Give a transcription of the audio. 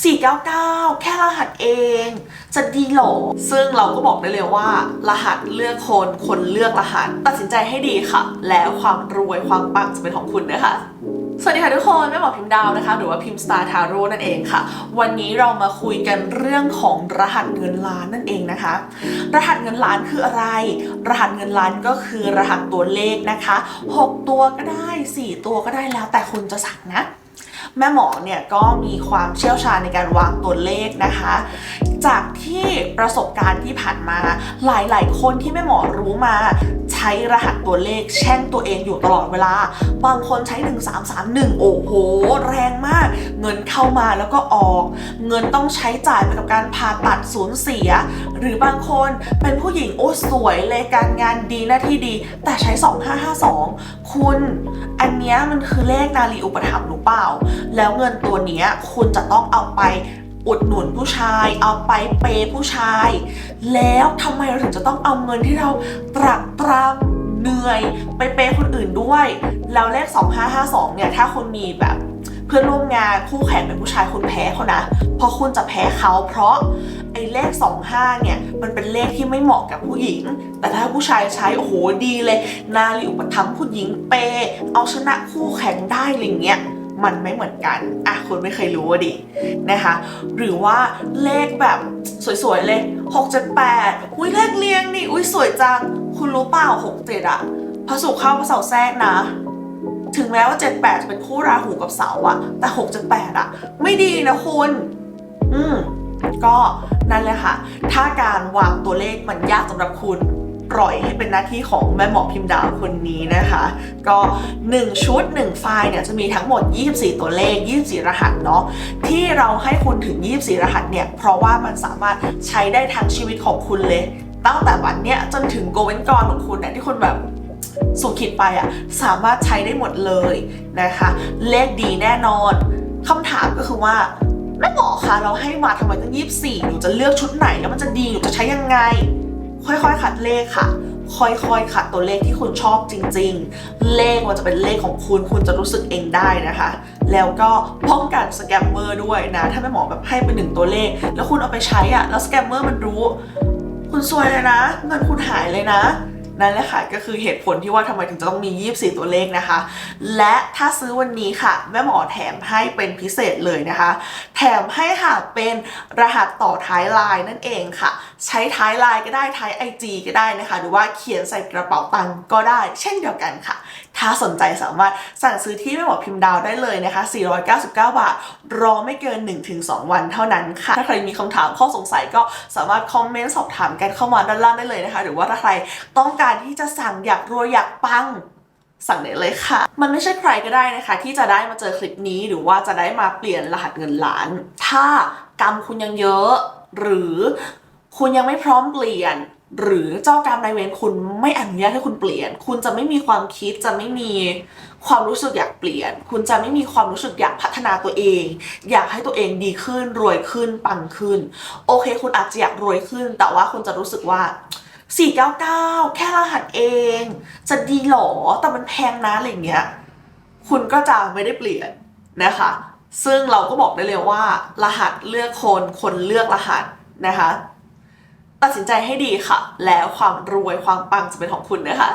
499 แค่รหัสเอง จะดีเหรอ ซึ่งเราก็บอกได้เลยว่า รหัสเลือกคน คนเลือกรหัส ตัดสินใจให้ดีค่ะ แล้วความรวยความปังจะเป็นของคุณนะคะสวัสดีค่ะทุกคนแม่หมอพิมพ์ดาวนะคะ หรือว่าพิมพ์สตาร์ทาโร่นั่นเองค่ะ วันนี้เรามาคุยกันเรื่องของรหัสเงินล้านนั่นเองนะคะ รหัสเงินล้านคืออะไร รหัสเงินล้านก็คือรหัสตัวเลขนะคะ 6 ตัวก็ได้ 4 ตัวก็ได้แล้วแต่คุณจะสั่งนะ แม่หมอเนี่ยก็มีความเชี่ยวชาญในการวางตัวเลขนะคะ จากที่ประสบการณ์ที่ผ่านมาหลายๆ คนที่แม่หมอรู้มา ใช้รหัสตัวเลขแช่งตัวเองอยู่ตลอดเวลา บางคนใช้ 1331 โอ้โห แรงมาก เงินเข้ามาแล้วก็ออก เงินต้องใช้จ่ายไปกับการผ่าตัดสูญเสีย หรือบางคนเป็นผู้หญิงโอ้สวยเลยการงานดีหน้าที่ดี แต่ใช้ 2552 คุณ อันนี้มันคือเลขนาลีอุปถัมภ์หรือเปล่า แล้วเงินตัวนี้คุณจะต้องเอาไป อุดหนุนผู้ชาย เอาไปเปย์ผู้ชาย แล้วทำไมเราถึงจะต้องเอาเงินที่เราตรักตรำเหนื่อยไปเปย์คนอื่นด้วย แล้วเลข 2552 เนี่ย ถ้าคุณมีแบบเพื่อนร่วมงานคู่แข่งเป็นผู้ชายคุณแพ้เขานะเพราะคุณจะแพ้เขาเพราะไอ้เลข 25 เนี่ย มันเป็นเลขที่ไม่เหมาะกับผู้หญิง แต่ถ้าผู้ชายใช้ โอ้โหดีเลย นาลีอุปถัมภ์ผู้หญิงเปย์เอาชนะคู่แข่งได้อะไรเงี้ย มันไม่เหมือนกันอะคุณไม่เคยรู้อะดินะคะ หรือว่าเลขแบบสวยๆเลย 6 7 8 อุ้ยเลขเรียงนี่อุ้ยสวยจัง คุณรู้เปล่า 6 7อะพระศุกร์เข้าพระเสาร์แทรกนะถึงแม้ว่า 7 8 จะเป็นคู่ราหูกับเสาอะแต่ 6 7 8อะไม่ดีนะคุณ อืม ก็นั่นแหละค่ะ ถ้าการวางตัวเลขมันยากสำหรับคุณ ปล่อยให้เป็นหน้าที่ของแม่หมอพิมพ์ดาวคนนี้นะคะ ก็ 1 ชุด 1 ไฟล์เนี่ยจะมีทั้งหมด 24 ตัวเลข 24 รหัสเนาะที่เราให้คุณถึง 24 รหัสเนี่ย เพราะว่ามันสามารถใช้ได้ทั้งชีวิตของคุณเลย ตั้งแต่วันเนี้ยจนถึงโกเว้นกรของคุณเนี่ยที่คุณแบบสุขิดไปอะสามารถใช้ได้หมดเลยนะคะ เลขดีแน่นอนคำถามก็คือว่าแม่หมอคะเราให้มาทำไมตั้ง24หนูจะเลือกชุดไหนแล้วมันจะดีหนูจะใช้ยังไง ค่อยๆขัดเลขค่ะ ค่อยๆขัดตัวเลขที่คุณชอบจริง ๆ เลขมันจะเป็นเลขของคุณ คุณจะรู้สึกเองได้นะคะ แล้วก็ป้องกันสแกมเมอร์ด้วยนะ ถ้าแม่หมอแบบให้ไปหนึ่งตัวเลข แล้วคุณเอาไปใช้อะแล้วสแกมเมอร์มันรู้ คุณซวยเลยนะ เงินคุณหายเลยนะ นั่นแหละค่ะก็คือเหตุผลที่ว่าทำไมถึงจะต้องมี 24 ตัวเลขนะคะ และถ้าซื้อวันนี้ค่ะ แม่หมอแถมให้เป็นพิเศษเลยนะคะ แถมให้ค่ะเป็นรหัสต่อท้ายไลน์นั่นเองค่ะ ใช้ท้ายไลน์ก็ได้ท้าย IG ก็ได้นะคะ หรือว่าเขียนใส่กระเป๋าตังก็ได้ เช่นเดียวกันค่ะถ้าสนใจสามารถสั่งซื้อที่แม่หมอพิมพ์ดาวได้เลยนะคะ 499 บาท รอไม่เกิน 1-2 วันเท่านั้นค่ะ ถ้าใครมีคำถามข้อสงสัยก็สามารถคอมเมนต์สอบถามกันเข้ามาด้านล่างได้เลยนะคะ หรือว่าถ้าใครต้องการที่จะสั่งอยากรวยอยากปังสั่งได้เลยค่ะ มันไม่ใช่ใครก็ได้นะคะ ที่จะได้มาเจอคลิปนี้หรือว่าจะได้มาเปลี่ยนรหัสเงินล้าน ถ้ากรรมคุณยังเยอะ หรือคุณยังไม่พร้อมเปลี่ยน หรือเจ้ากรรมนายเวรคุณไม่อนุญาตให้คุณเปลี่ยน คุณจะไม่มีความคิดจะไม่มีความรู้สึกอยากเปลี่ยน คุณจะไม่มีความรู้สึกอยากพัฒนาตัวเอง อยากให้ตัวเองดีขึ้น รวยขึ้น ปังขึ้น โอเค คุณอาจจะอยากรวยขึ้น แต่ว่าคุณจะรู้สึกว่า 499 แค่รหัสเอง จะดีหรอ แต่มันแพงนะอะไรเงี้ย คุณก็จะไม่ได้เปลี่ยนนะคะ ซึ่งเราก็บอกได้เลยว่า รหัสเลือกคน คนเลือกรหัสนะคะ ตัดสินใจให้ดีค่ะ แล้วความรวยความปังจะเป็นของคุณนะคะ